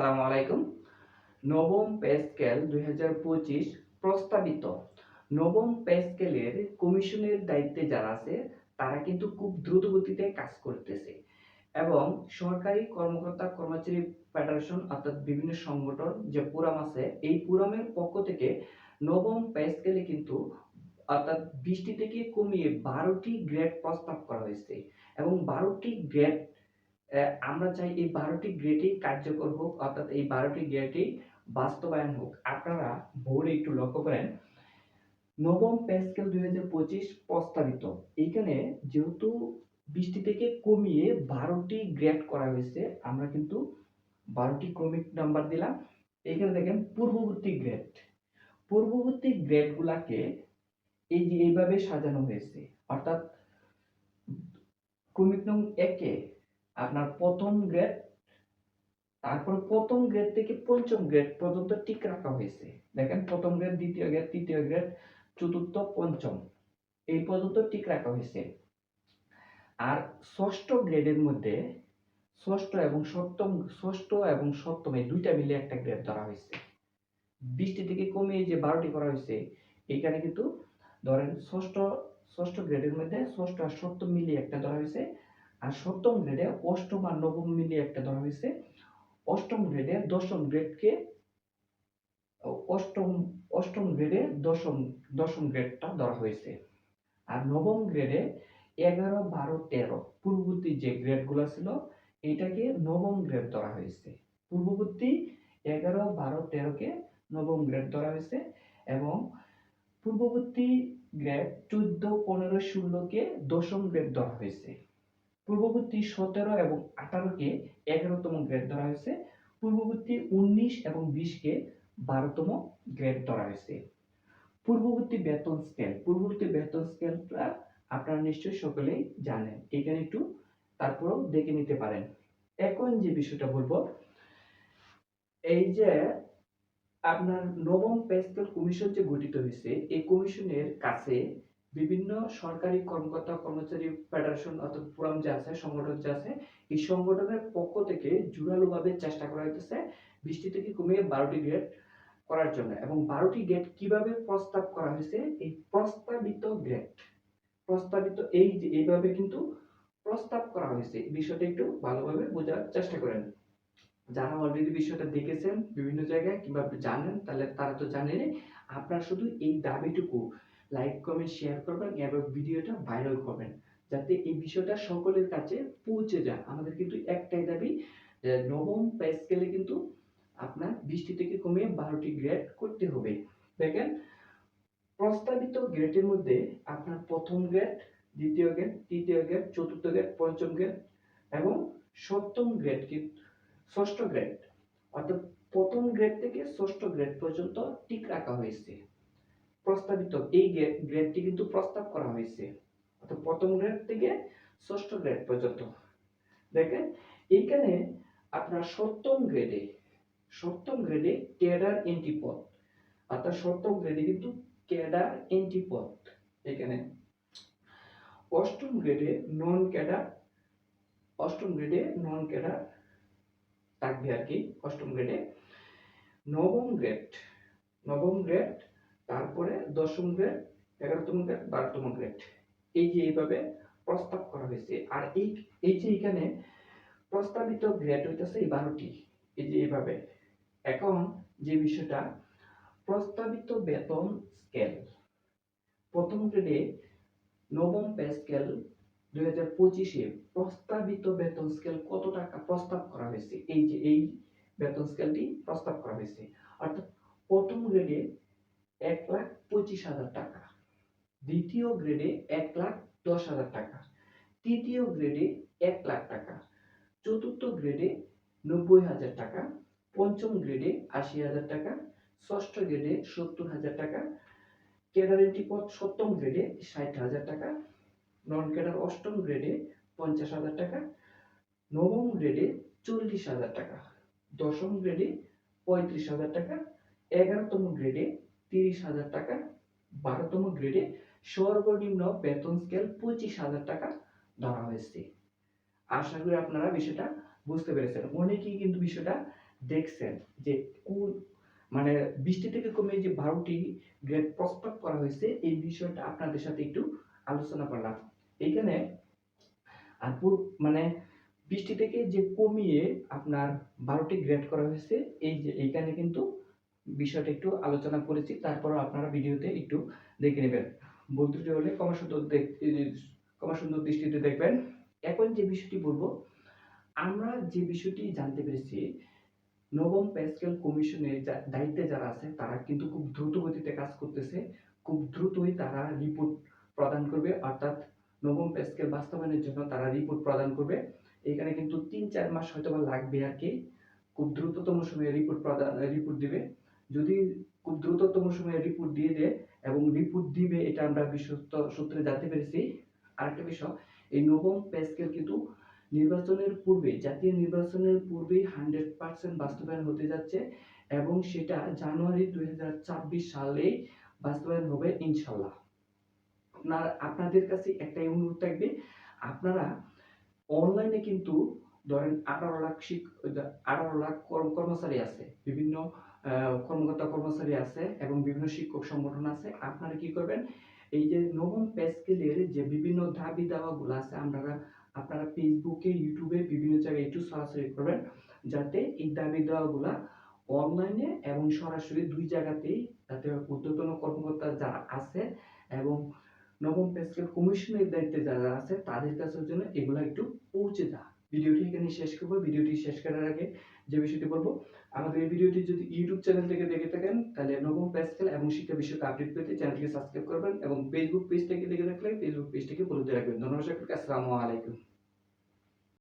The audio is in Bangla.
আসসালামু আলাইকুম। নবম পে দুই প্রস্তাবিত। নবম পে কমিশনের দায়িত্বে যারা আছে, তারা কিন্তু খুব দ্রুত কাজ করতেছে এবং সরকারি কর্মকর্তা কর্মচারী ফেডারেশন অর্থাৎ বিভিন্ন সংগঠন যে পুরাম আছে, এই পুরামের পক্ষ থেকে নবম পে কিন্তু অর্থাৎ বিশটি থেকে কমিয়ে বারোটি গ্রেড প্রস্তাব করা হয়েছে এবং বারোটি গ্রেড আমরা চাই এই বারোটি গ্রেডেই কার্যকর হোক, অর্থাৎ এই বারোটি গ্রেডেই বাস্তবায়ন হোক। আপনারা বোর্ডে একটু লক্ষ্য করেন। নবম পে স্কেল দুই হাজার পঁচিশ প্রস্তাবিত। এইখানে যেহেতু বিশটি থেকে কমিয়ে বারোটি গ্রেড করা হয়েছে, আমরা কিন্তু বারোটি ক্রমিক নাম্বার দিলাম। এইখানে দেখেন পূর্ববর্তী গ্রেড। পূর্ববর্তী গ্রেডগুলাকে এই যে এইভাবে সাজানো হয়েছে, অর্থাৎ ক্রমিক নং একে আপনার প্রথম গ্রেড তারপর প্রথম গ্রেড থেকে পঞ্চম গ্রেড পর্যন্ত ঠিক রাখা হয়েছে। দেখেন, প্রথম গ্রেড দ্বিতীয় গ্রেড তৃতীয় গ্রেড চতুর্থ, পঞ্চম। এই পর্যন্ত ঠিক রাখা হয়েছে। আর ষষ্ঠ গ্রেডের মধ্যে ষষ্ঠ এবং সপ্তম, ষষ্ঠ এবং সপ্তম এই দুইটা মিলে একটা গ্রেড ধরা হয়েছে। বিশটি থেকে কমিয়ে যে বারোটি করা হয়েছে, এইখানে কিন্তু ধরেন ষষ্ঠ ষষ্ঠ গ্রেডের মধ্যে ষষ্ঠ আর সপ্তম মিলিয়ে একটা ধরা হয়েছে। আর সপ্তম গ্রেডে অষ্টম আর নবম মিলিয়ে একটা ধরা হয়েছে। অষ্টম গ্রেডে দশম গ্রেডকে অষ্টম অষ্টম গ্রেডে দশম দশম গ্রেডটা ধরা হয়েছে। আর নবম গ্রেডে এগারো, বারো, তেরো, পূর্ববর্তী যে গ্রেডগুলো ছিল, এটাকে নবম গ্রেড ধরা হয়েছে। পূর্ববর্তী এগারো, বারো তেরোকে নবম গ্রেড ধরা হয়েছে এবং পূর্ববর্তী গ্রেড চোদ্দ, পনেরো ষোলোকে দশম গ্রেড ধরা হয়েছে। পূর্ববর্তী সতেরো এবং আঠারোকে এগারোতম গ্রেড ধরা হয়েছে। পূর্ববর্তী উনিশ এবং বিশকে বারোতম গ্রেড ধরা হয়েছে। পূর্ববর্তী বেতন স্কেল পূর্ববর্তী বেতন স্কেলটা আপনারা নিশ্চয়ই সকলেই জানেন। এখানে একটু তারপরেও দেখে নিতে পারেন। এখন যে বিষয়টা বলব, এই যে আপনার নবম পে স্কেল কমিশন যে গঠিত হয়েছে, এই কমিশনের কাছে বিভিন্ন সরকারি কর্মকর্তা, কর্মচারী ফেডারেশন অর্থাৎ ফোরাম যে আছে, সংগঠন যে আছে, এই সংগঠনের পক্ষ থেকে জোরালোভাবে চেষ্টা করা হইতেছে বৃষ্টি থেকে কমিয়ে বারোটি গ্রেড করার জন্য। এবং বারোটি গ্রেড কীভাবে প্রস্তাব করা হয়েছে এই প্রস্তাবিত গ্রেড প্রস্তাবিত এই এইভাবে কিন্তু প্রস্তাব করা হয়েছে বিষয়টা একটু ভালোভাবে বোঝার চেষ্টা করেন। যারা অলরেডি বিষয়টা দেখেছেন বিভিন্ন জায়গায় কিংবা জানেন, তাহলে তারা তো জানেনই। আপনার শুধু এই দাবিটুকু লাইক কমেন্ট শেয়ার করবেন এবং ভিডিওটা ভাইরাল করবেন যাতে এই বিষয়টা সকলের কাছে পৌঁছে যায়। আমাদের কিন্তু একটাই দাবি নবম পে স্কেলে কিন্তু আপনার বিশটি থেকে কমিয়ে বারোটি গ্রেড করতে হবে। দেখেন, প্রস্তাবিত গ্রেডের মধ্যে আপনার প্রথম গ্রেড দ্বিতীয় গ্রেড তৃতীয় গ্রেড চতুর্থ গ্রেড পঞ্চম গ্রেড এবং সপ্তম গ্রেড ষষ্ঠ গ্রেড অর্থাৎ প্রথম গ্রেড থেকে ষষ্ঠ গ্রেড পর্যন্ত টিক রাখা হয়েছে। প্রস্তাবিত, এই গ্রেডটি কিন্তু প্রস্তাব করা হয়েছে। অর্থাৎ প্রথম গ্রেড থেকে ষষ্ঠ গ্রেড পর্যন্ত। দেখেন, এইখানে আপনার সপ্তম গ্রেডে সপ্তম গ্রেডে ক্যাডার এন্ট্রি পদ। অর্থাৎ সপ্তম গ্রেডে কিন্তু ক্যাডার এন্ট্রি পদ এখানে। অষ্টম গ্রেডে নন ক্যাডার, অষ্টম গ্রেডে নন ক্যাডার থাকবে আর কি, অষ্টম গ্রেডে। নবম গ্রেড নবম গ্রেড তারপরে দশম গ্রেড, এগারোতম গ্রেড, বারোতম গ্রেড। এই যে এইভাবে প্রস্তাব করা হয়েছে, আর এই এই যে এখানে প্রস্তাবিত গ্রেড হইতেছে এই বারোটি, এই যে এইভাবে। এখন যে বিষয়টা, প্রস্তাবিত বেতন স্কেল। প্রথম গ্রেডে নবম পে স্কেল দুই হাজার পঁচিশে প্রস্তাবিত বেতন স্কেল কত টাকা প্রস্তাব করা হয়েছে? এই যে, এই বেতন স্কেলটি প্রস্তাব করা হয়েছে। অর্থাৎ প্রথম গ্রেডে এক লাখ পঁচিশ হাজার টাকা দ্বিতীয় গ্রেডে এক লাখ দশ হাজার টাকা তৃতীয় গ্রেডে এক লাখ টাকা চতুর্থ গ্রেডে নব্বই হাজার টাকা পঞ্চম গ্রেডে আশি হাজার টাকা ষষ্ঠ গ্রেডে সত্তর হাজার টাকা ক্যাডারেন্টি পদ সপ্তম গ্রেডে ষাট হাজার টাকা নন ক্যাডার অষ্টম গ্রেডে পঞ্চাশ হাজার টাকা নবম গ্রেডে চল্লিশ হাজার টাকা দশম গ্রেডে পঁয়ত্রিশ হাজার টাকা এগারোতম গ্রেডে তিরিশ হাজার টাকা, বারোতম গ্রেডে সর্বনিম্ন বেতন স্কেল পঁচিশ হাজার টাকা ধরা হয়েছে। আশা করি আপনারা বিষয়টা বুঝতে পেরেছেন। অনেকেই কিন্তু বিষয়টা দেখছেন যে কোন মানে বৃষ্টি থেকে কমে যে বারোটি গ্রেড প্রস্তাব করা হয়েছে, এই বিষয়টা আপনাদের সাথে একটু আলোচনা করলাম। এইখানে আর মানে বৃষ্টি থেকে যে কমিয়ে আপনার বারোটি গ্রেড করা হয়েছে, এই যে এইখানে কিন্তু বিষয়টা একটু আলোচনা করেছি, তারপরও আপনারা ভিডিওতে একটু দেখে নেবেন। বন্ধুটি হলে কমা সুন্দর দেখ- দৃষ্টিতে দেখবেন। এখন যে বিষয়টি বলব, আমরা যে বিষয়টি জানতে পেরেছি, নবম প্যাসকেল কমিশনের দায়িত্বে যারা আছে, তারা কিন্তু খুব দ্রুত গতিতে কাজ করতেছে। খুব দ্রুতই তারা রিপোর্ট প্রদান করবে, অর্থাৎ নবম প্যাসকেল বাস্তবায়নের জন্য তারা রিপোর্ট প্রদান করবে। এখানে কিন্তু তিন, চার মাস হয়তো লাগবে আর কি। খুব দ্রুততম সময়ে রিপোর্ট প্রদান রিপোর্ট দিবে। যদি খুব দ্রুততম সময়ে রিপোর্ট দিয়ে দেয় এবং রিপোর্ট দিবে, এটা আমরা বিশ্বস্ত সূত্রে জানতে পেরেছি। আরেকটা বিষয়, এই নবম প্যাসকেল কিন্তু নির্বাচনের পূর্বে, জাতীয় নির্বাচনের পূর্বেই হান্ড্রেড পার্সেন্ট বাস্তবায়ন হতে যাচ্ছে এবং সেটা জানুয়ারি দুই সালেই বাস্তবায়ন হবে ইনশাল্লাহ আপনার, আপনাদের কাছে একটাই অনুরোধ থাকবে, আপনারা অনলাইনে কিন্তু ধরেন আঠারো লাখ শিক আঠারো লাখ কর্ম- কর্মচারী আছে, বিভিন্ন কর্মকর্তা কর্মচারী আছে এবং বিভিন্ন শিক্ষক সংগঠন আছে, আপনারা কি করবেন? এই যে নবম পে যে বিভিন্ন দাবি দাওয়াগুলো আছে, আপনারা আপনারা ফেসবুকে ইউটিউবে বিভিন্ন জায়গায় একটু সরাসরি করবেন, যাতে এই দাবি দেওয়াগুলা অনলাইনে এবং সরাসরি দুই জায়গাতেই যাতে ঊর্ধ্বতন কর্মকর্তা যারা আছে এবং নবম পে কমিশনের দায়িত্বে যারা আছে, তাদের কাছের জন্য এগুলো একটু পৌঁছে যা ভিডিওটি এখানে শেষ করব। ভিডিওটি শেষ করার আগে যে বিষয়টি বলব, আমাদের এই ভিডিওটি যদি ইউটিউব চ্যানেল থেকে দেখে থাকেন, তাহলে নবম পে স্কেল এবং শিক্ষা বিষয়কে আপডেট পেতে চ্যানেলটিকে সাবস্ক্রাইব করবেন এবং ফেসবুক পেজ থেকে দেখে থাকলে ফেসবুক পেজটিকে দিয়ে রাখবেন। ধন্যবাদ সকলকে, আসসালামু আলাইকুম।